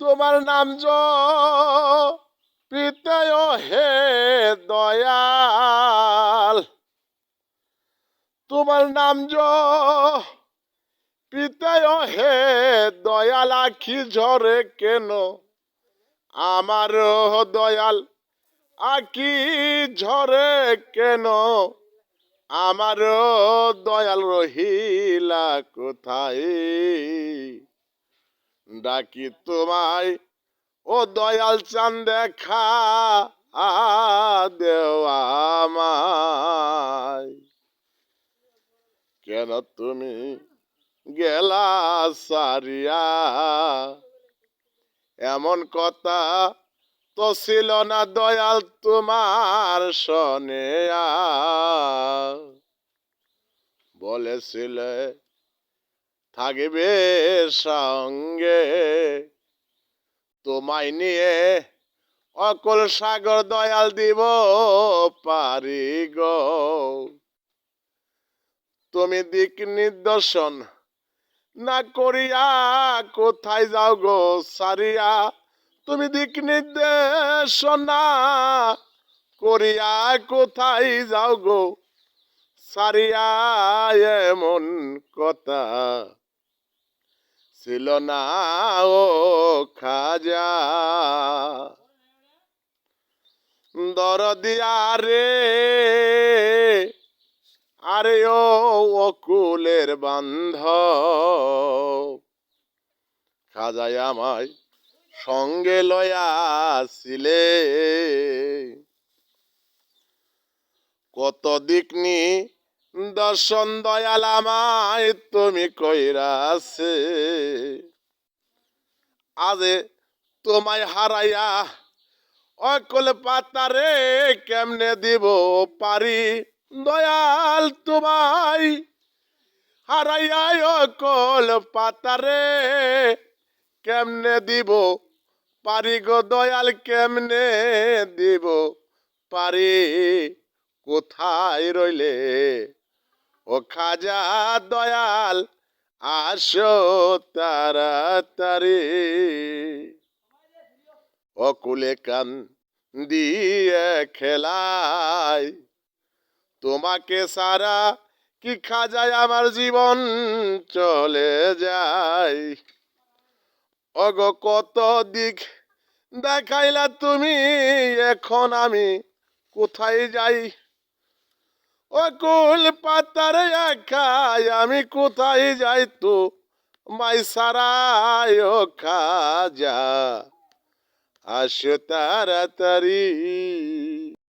তোমার নাম জ পিতায় হে দয়াল। তোমার নাম জ পিতায় হে দয়াল। আখি ঝরে কেন? আমার দয়াল আকি ঝরে কেন? আমার দয়াল রহিলা কোথায়? ডাকি তোমায়, ও দয়াল চান দেখা দেওয়া কেন তুমি গেলা সারিয়া? এমন কথা তো ছিল না দয়াল তোমার সনে বলেছিলে থাকবে সঙ্গে। তোমায় নিয়ে অকল সাগর দয়াল দিব পারি গো। তুমি দিক নির্দর্শন না করিয়া কোথায় যাও গো সারিয়া? তুমি দিক নির্দেশন করিয়া কোথায় যাও গো সারিয়া? এমন কথা ছিল না ও খাজা। দরদিয়া রে আরে ও অকুলের বান্ধ খাজায় আমায় সঙ্গে লয়া আসিলে কত দিক নি দর্শন দয়াল আমায় তুমি কইরাছে। আজে তোমায় হারাইয়া অকল পাতারে কেমনে দিব পারি? দয়াল তোমায় হারাইয়া অকল পাতারে কেমনে দিব পারি গো? দয়াল কেমনে দিব পারি? কোথায় রইলে ও খাজা দয়াল, আসো তাড়াতাড়ি। অকুলে কান দিয়ে খেলায় তোমাকে সারা কি খাজায় আমার জীবন চলে যায়? অগ কত দিক দেখাইলা তুমি, এখন আমি কোথায় যাই? অকুল পাতার একাই আমি কোথায় যাই তো? মাই সারায় খাজা আসো তাড়াতাড়ি।